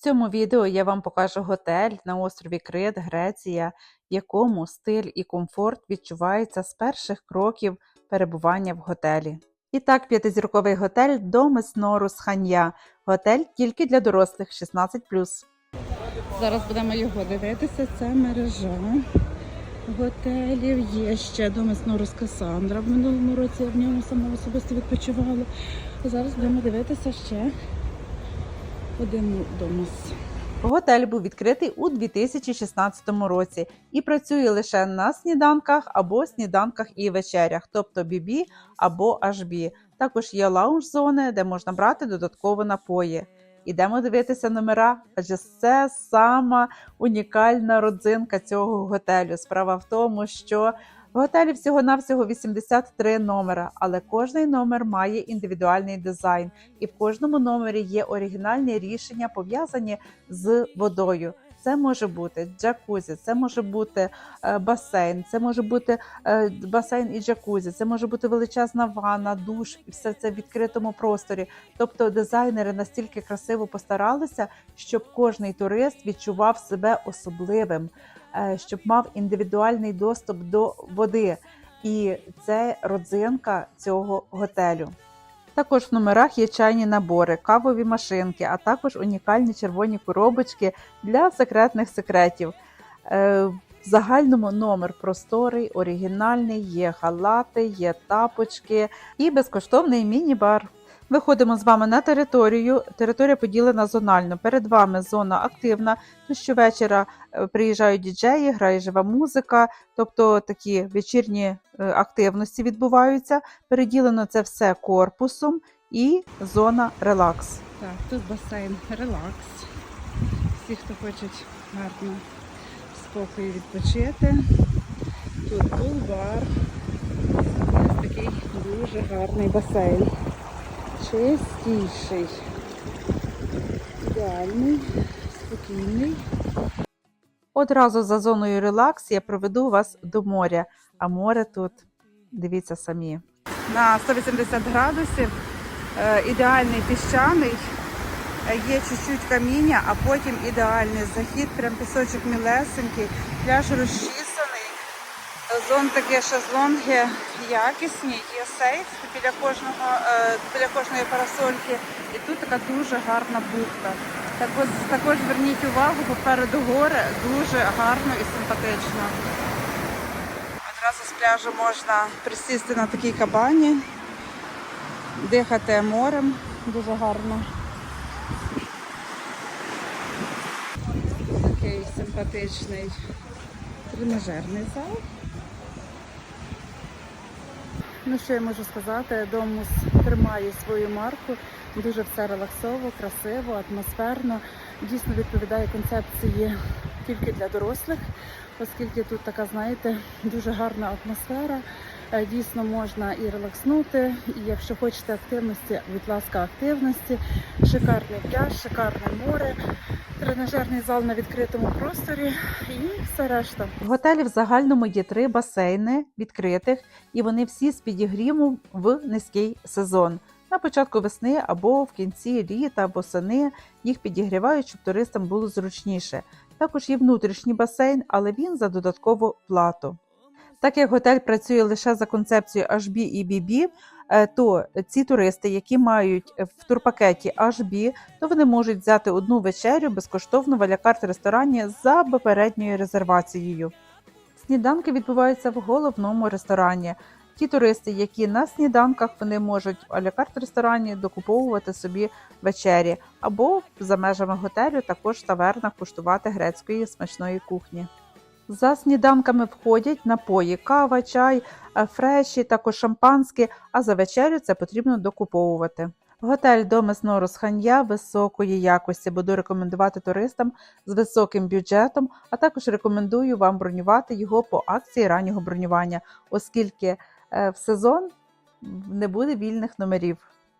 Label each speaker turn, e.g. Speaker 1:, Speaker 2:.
Speaker 1: Цьому відео я вам покажу готель на острові Крит, Греція, якому стиль і комфорт відчувається з перших кроків перебування в готелі. І так, п'ятизірковий готель Домес Норус Хан'я. Готель тільки для дорослих 16. Зараз будемо його дивитися. Це мережа готелів. Є ще Домес Норус Касандра. В минулому році я в ньому сама особисто відпочивала. Зараз будемо дивитися ще домос. Готель був відкритий у 2016 році і працює лише на сніданках або сніданках і вечерях, тобто BB або HB. Також є лаунж-зони, де можна брати додатково напої. Ідемо дивитися номера, адже це сама унікальна родзинка цього готелю. Справа в тому, що в готелі всього-навсього 83 номера, але кожний номер має індивідуальний дизайн, і в кожному номері є оригінальні рішення, пов'язані з водою. Це може бути джакузі, це може бути е, басейн, це може бути е, басейн і джакузі, це може бути величезна ванна, душ, і все це в відкритому просторі. Тобто дизайнери настільки красиво постаралися, щоб кожний турист відчував себе особливим, щоб мав індивідуальний доступ до води. І це родзинка цього готелю. Також в номерах є чайні набори, кавові машинки, а також унікальні червоні коробочки для секретних секретів. Е, В загальному номер просторий, оригінальний, є халати, є тапочки і безкоштовний міні-бар. Виходимо з вами на територію. Територія поділена зонально. Перед вами зона активна. Щовечора е, приїжджають діджеї, грає жива музика, тобто такі вечірні е, активності відбуваються. Переділено це все корпусом і зона релакс. Так, тут басейн релакс. Всі, хто хочуть гарно спокою відпочити. Тут пул-бар. Ось такий дуже гарний басейн. Чистіший. Ідеальний, спокійний. Одразу за зоною релакс я проведу вас до моря, а море тут, дивіться самі. На 180 градусів, е, ідеальний піщаний, е, є чуть-чуть каміння, а потім ідеальний захід, прям пісочок мілесенький, пляж розчісаний, зонтики, шезлонги якісні, є сейф біля кожного, е, біля кожної парасольки, і тут така дуже гарна бухта. Так ось також зверніть увагу, попереду гори дуже гарно і симпатично. Одразу з пляжу можна присісти на такій кабані, дихати морем дуже гарно. Такий симпатичний тренажерний зал. Ну, що я можу сказати, Домус тримає свою марку, дуже все релаксово, красиво, атмосферно. Дійсно відповідає концепції тільки для дорослих, оскільки тут така, знаєте, дуже гарна атмосфера. Е, Дійсно можна і релакснути, і якщо хочете активності, будь ласка, активності, шикарний пляж, шикарне море, тренажерний зал на відкритому просторі і все решта. В готелі в загальному є три басейни відкритих, і вони всі з підігрівом в низький сезон. На початку весни або в кінці літа або сини їх підігрівають, щоб туристам було зручніше. Також є внутрішній басейн, але він за додаткову плату. Так як готель працює лише за концепцією HB і BB, е, то ці туристи, які мають в турпакеті HB, то вони можуть взяти одну вечерю безкоштовно в алякарт ресторані за попередньою резервацією. Сніданки відбуваються в головному ресторані. Ті туристи, які на сніданках, вони можуть в алякарт ресторані докуповувати собі вечері, або за межами готелю також в тавернах куштувати грецької смачної кухні. За сніданками входять напої, кава, чай, е, фреші, також шампанське, а за вечерю це потрібно докуповувати. Готель Домес Норус Хан'я високої якості буду рекомендувати туристам з високим бюджетом, а також рекомендую вам бронювати його по акції раннього бронювання, оскільки е, в сезон не буде вільних номерів.